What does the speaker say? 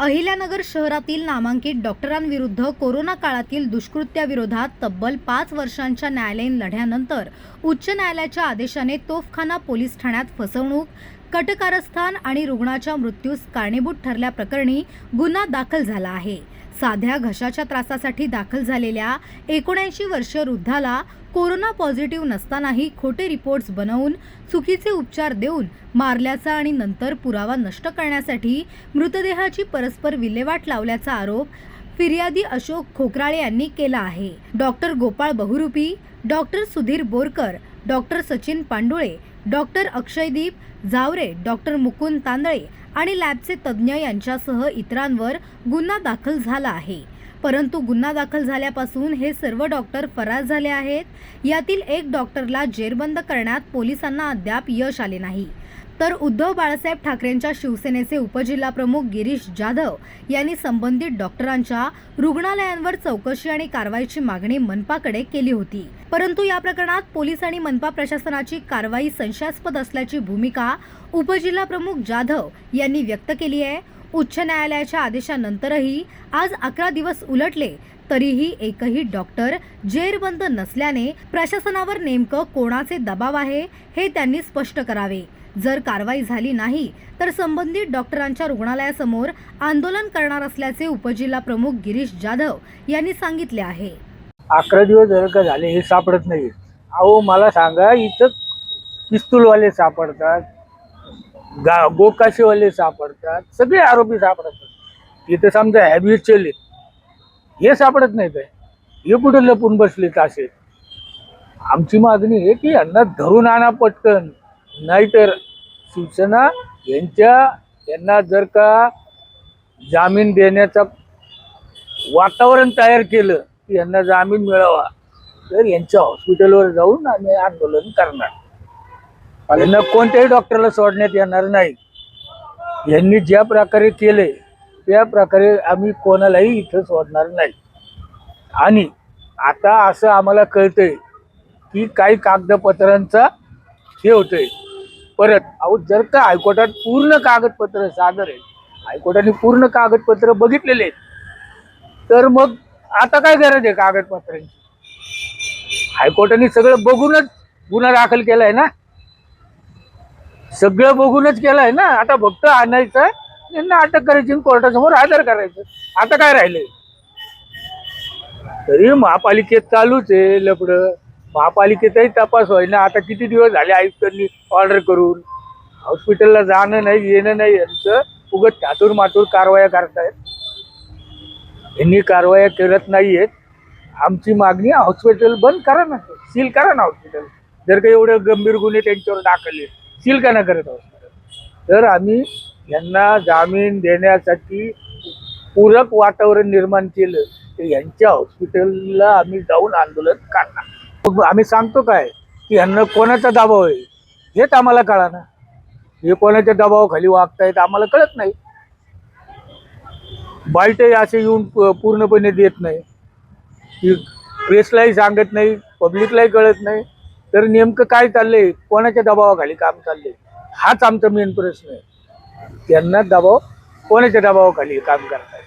अहिल्यानगर शहरातील नामांकित डॉक्टरांविरुद्ध कोरोना काळातील दुष्कृत्याविरोधात तब्बल पाच वर्षांच्या न्यायालयीन लढ्यानंतर उच्च न्यायालयाच्या आदेशाने तोफखाना पोलीस ठाण्यात फसवणूक कटकारस्थान आणि रुग्णाच्या मृत्यूस कारणीभूत ठरल्याप्रकरणी गुन्हा दाखल झाला आहे. साध्या घशाच्या त्रासासाठी दाखल झालेल्या एकोणऐंशी वर्ष वृद्धाला कोरोना पॉझिटिव्ह नसतानाही खोटे रिपोर्ट्स बनवून चुकीचे उपचार देऊन मारल्याचा आणि नंतर पुरावा नष्ट करण्यासाठी मृतदेहाची परस्पर विल्हेवाट लावल्याचा आरोप फिर्यादी अशोक खोकराळे यांनी केला आहे. Doctor Gopal Bahurupi doctor Sudhir Borkar doctor Sachin Pandule doctor Akshaydeep Jaware doctor Mukund Tandale आणि लॅबचे तज्ज्ञ यांच्यासह इतरांवर गुन्हा दाखल झाला आहे. परंतु गुन्हा दाखल झाल्यापासून हे सर्व डॉक्टर फरार झाले आहेत. यातील एक डॉक्टरला जेरबंद करण्यात पोलिसांना अद्याप यश आले नाही. तर उद्धव बाळासाहेब ठाकरेंच्या शिवसेनेचे उपजिल्हाप्रमुख गिरीश जाधव यांनी संबंधित डॉक्टरांच्या रुग्णालयांवर चौकशी आणि कारवाईची मागणी मनपाकडे केली होती. परंतु या प्रकरणात पोलीस आणि मनपा प्रशासनाची कारवाई संशयास्पद असल्याची भूमिका उपजिल्हाप्रमुख जाधव यांनी व्यक्त केली आहे. उच्च न्यायालयाच्या आदेशानंतरही आज अकरा दिवस उलटले तरीही एकही डॉक्टर जेरबंद नसल्याने प्रशासनावर नेमकं कोणाचे दबाव आहे हे त्यांनी स्पष्ट करावे. जर कारवाई झाली नाही तर संबंधित डॉक्टरांच्या रुग्णालयासमोर आंदोलन करणार असल्याचे उपजिल्हा प्रमुख गिरीश जाधव यांनी सांगितले आहे. अकरा दिवस जर का झाले हे सापडत नाही. अहो मला सांगा इथं पिस्तूलवाले सापडतात गा गोकाशीवाले सापडतात सगळे आरोपी सापडतात. इथं समजा हॅबिच्युअल हे सापडत नाही काय? हे कुठे लपून बसले असे आमची मागणी आहे की यांना धरून आणा पटकन. नाहीतर शिवसेना यांच्या यांना जर का जामीन देण्याचा वातावरण तयार केलं की यांना जामीन मिळावा तर यांच्या हॉस्पिटलवर जाऊन आम्ही आंदोलन करणार. यांना कोणत्याही डॉक्टरला सोडण्यात येणार नाही. यांनी ज्या प्रकारे केले त्या प्रकारे आम्ही कोणालाही इथं सोडणार नाही. आणि आता असं आम्हाला कळतंय की काही कागदपत्रांचा हे होतंय. परत अहो जर का हायकोर्टात पूर्ण कागदपत्र सादर आहे हायकोर्टाने पूर्ण कागदपत्र बघितलेले आहेत तर मग आता काय गरज आहे कागदपत्रांची? हायकोर्टाने सगळं बघूनच गुन्हा दाखल केला आहे ना? सगळं बघूनच केलंय ना? आता फक्त आणायचं त्यांना अटक करायची कोर्टासमोर हजर करायचं. आता काय राहिलंय? तरी महापालिकेत चालूच आहे लपड महापालिकेतही तपास होईल ना आता किती दिवस झाले आयुक्तांनी ऑर्डर करून? हॉस्पिटलला जाणं नाही येणं नाही यांचं उगत ठातूर मातूर कारवाया करतायत. यांनी कारवाया करत नाही आहेत आमची मागणी हॉस्पिटल बंद करा ना. सील करा ना हॉस्पिटल. जर काही एवढे गंभीर गुन्हे त्यांच्यावर दाखल सील का ना करत हॉस्पिटल? तर आम्ही यांना जामीन देण्यासाठी पूरक वातावरण निर्माण केलं. तर यांच्या हॉस्पिटलला आम्ही जाऊन आंदोलन करणार. मग आम्ही सांगतो काय की ह्यांना कोणाचा दबाव आहे? हेच आम्हाला कळा ना हे कोणाच्या दबावाखाली वागतायत आम्हाला कळत नाही. बाईटही असे येऊन पूर्णपणे देत नाही. की प्रेसलाही सांगत नाही पब्लिकलाही कळत नाही. तर नेमकं काय चाललंय? कोणाच्या दबावाखाली काम चाललंय? हाच आमचा मेन प्रश्न आहे. त्यांना दबाव कोणाच्या दबावाखाली काम करतायत?